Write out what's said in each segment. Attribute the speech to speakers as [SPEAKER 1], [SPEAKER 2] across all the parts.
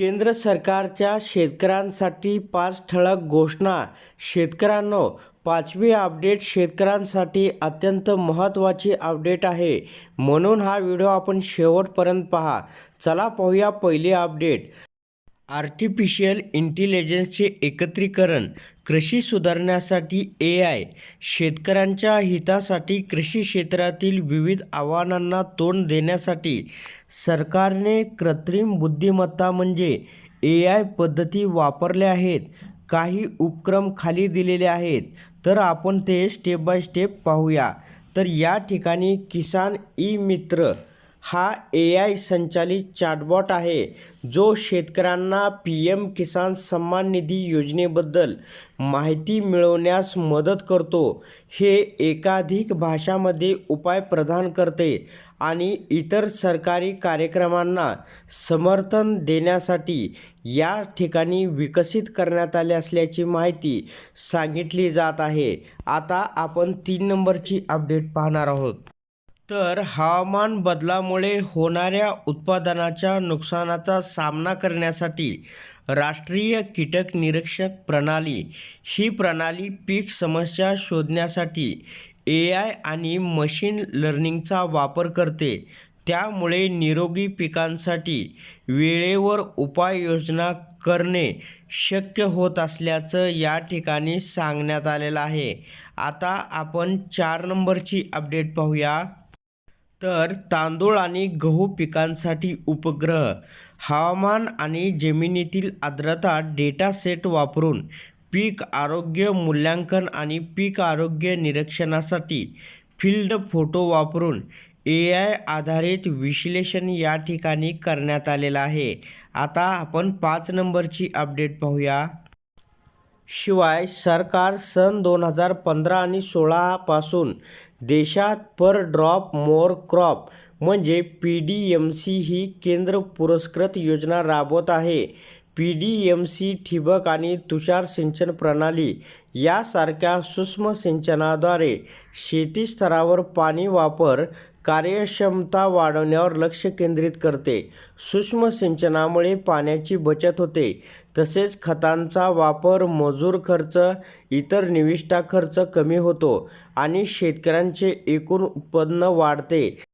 [SPEAKER 1] केंद्र सरकारच्या शेतकऱ्यांसाठी पाच ठळक घोषणा. शेतकऱ्यांनो पाचवी अपडेट शेतकऱ्यांसाठी अत्यंत महत्त्वाची अपडेट आहे. म्हणून हा व्हिडिओ आपण शेवटपर्यंत पहा. चला पाहूया पहिली अपडेट. आर्टिफिशियल इंटेलिजन्सचे एकत्रीकरण कृषी सुधारण्यासाठी ए आय शेतकऱ्यांच्या हितासाठी कृषी क्षेत्रातील विविध आव्हानांना तोंड देण्यासाठी सरकारने कृत्रिम बुद्धिमत्ता म्हणजे ए आय पद्धती वापरल्या आहेत काही उपक्रम खाली दिलेले आहेत तर आपण ते स्टेप बाय स्टेप पाहूया. तर या ठिकाणी किसान ई मित्र हा ए आय संचालित चॅटबॉट आहे जो शेतकऱ्यांना पी एम किसान सन्मान निधी योजनेबद्दल माहिती मिळवण्यास मदत करतो. हे एकाधिक भाषामध्ये उपाय प्रदान करते आणि इतर सरकारी कार्यक्रमांना समर्थन देण्यासाठी या ठिकाणी विकसित करण्यात आले असल्याची माहिती सांगितली जात आहे. आता आपण तीन नंबरची अपडेट पाहणार आहोत. तर हवामान बदलामुळे होणाऱ्या उत्पादनाच्या नुकसानाचा सामना करण्यासाठी राष्ट्रीय कीटक निरीक्षक प्रणाली ही प्रणाली पीक समस्या शोधण्यासाठी ए आय आणि मशीन लर्निंगचा वापर करते. त्यामुळे निरोगी पिकांसाठी वेळेवर उपाययोजना करणे शक्य होत असल्याचं या ठिकाणी सांगण्यात आलेलं आहे. आता आपण चार नंबरची अपडेट पाहूया. तर तांदूळ आणि गहू पिकांसाठी उपग्रह हवामान आणि जमिनीतील आर्द्रता डेटा सेट वापरून पीक आरोग्य मूल्यांकन आणि पीक आरोग्य निरीक्षणासाठी फील्ड फोटो वापरून ए आय आधारित विश्लेषण या ठिकाणी करण्यात आलेलं आहे. आता आपण पाच नंबरची अपडेट पाहूया. शिवाय सरकार सन दोन हजार पंधरा आणि सोळापासून देशात पर ड्रॉप मोर क्रॉप म्हणजे पी डी एम सी ही केंद्र पुरस्कृत योजना राबवत आहे. पी डी एम सी ठिबक आणि तुषार सिंचन प्रणाली यासारख्या सूक्ष्म सिंचनाद्वारे शेती स्तरावर पाणी वापर कार्यक्षमता वाढवण्यावर लक्ष केंद्रित करते. सूक्ष्म सिंचनामुळे पाण्याची बचत होते. तसेच खतांचा वापर मजूर खर्च इतर निविष्ठा खर्च कमी होतो आणि शेतकऱ्यांचे एकूण उत्पन्न वाढते.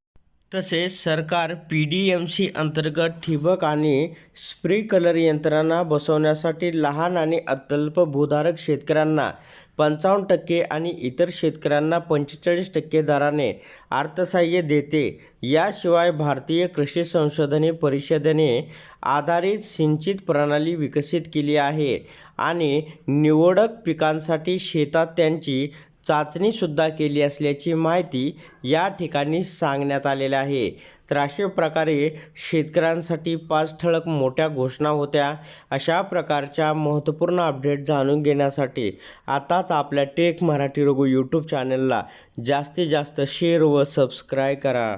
[SPEAKER 1] तसेच सरकार पी डी एम सी अंतर्गत ठिबक आणि स्प्रिंकलर यंत्रणा बसवण्यासाठी लहान आणि अत्यल्प भूधारक शेतकऱ्यांना पंचावन्न टक्के आणि इतर शेतकऱ्यांना पंचेचाळीस टक्के दराने अर्थसहाय्य देते. याशिवाय भारतीय कृषी संशोधने परिषदेने आधारित सिंचित प्रणाली विकसित केली आहे आणि निवडक पिकांसाठी शेतात त्यांची चाचणीसुद्धा केली असल्याची माहिती या ठिकाणी सांगण्यात आलेली आहे. तर अशा प्रकारे शेतकऱ्यांसाठी पाच ठळक मोठ्या घोषणा होत्या. अशा प्रकारच्या महत्त्वपूर्ण अपडेट जाणून घेण्यासाठी आताच आपल्या टेक मराठी रघु यूट्यूब चॅनलला जास्तीत जास्त शेअर व सबस्क्राईब करा.